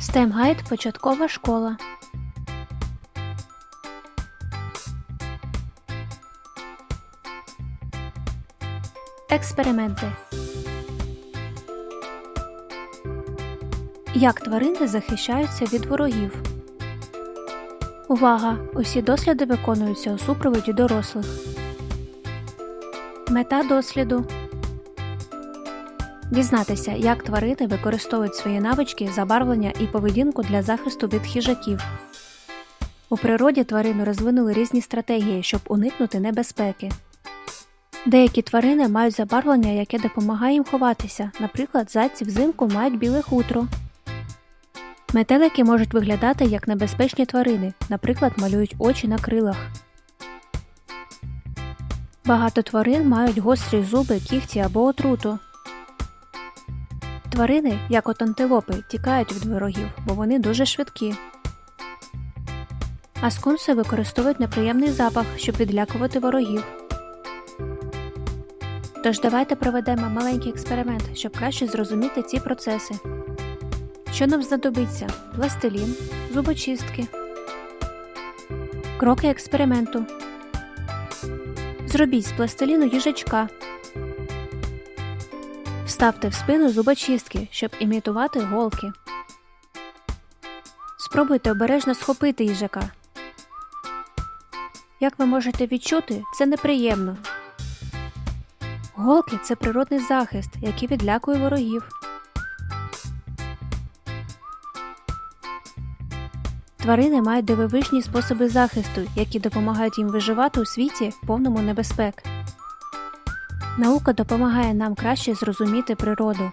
Стемгайд початкова школа. Експерименти. Як тварини захищаються від ворогів? Увага! Усі досліди виконуються у супроводі дорослих. Мета досліду дізнатися, як тварини використовують свої навички, забарвлення і поведінку для захисту від хижаків. У природі тварини розвинули різні стратегії, щоб уникнути небезпеки. Деякі тварини мають забарвлення, яке допомагає їм ховатися. Наприклад, зайці взимку мають біле хутро. Метелики можуть виглядати як небезпечні тварини, наприклад, малюють очі на крилах. Багато тварин мають гострі зуби, кігті або отруту. Тварини, як от антилопи, тікають від ворогів, бо вони дуже швидкі. А скунси використовують неприємний запах, щоб відлякувати ворогів. Тож давайте проведемо маленький експеримент, щоб краще зрозуміти ці процеси. Що нам знадобиться? Пластилін, зубочистки. Кроки експерименту. Зробіть з пластиліну їжачка. Вставте в спину зубочистки, щоб імітувати голки. Спробуйте обережно схопити їжака. Як ви можете відчути, це неприємно. Голки це природний захист, який відлякує ворогів. Тварини мають дивовижні способи захисту, які допомагають їм виживати у світі повному небезпек. Наука допомагає нам краще зрозуміти природу.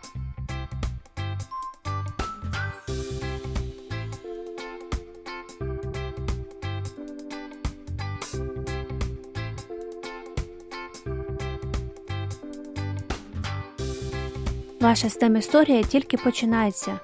Ваша STEM історія тільки починається.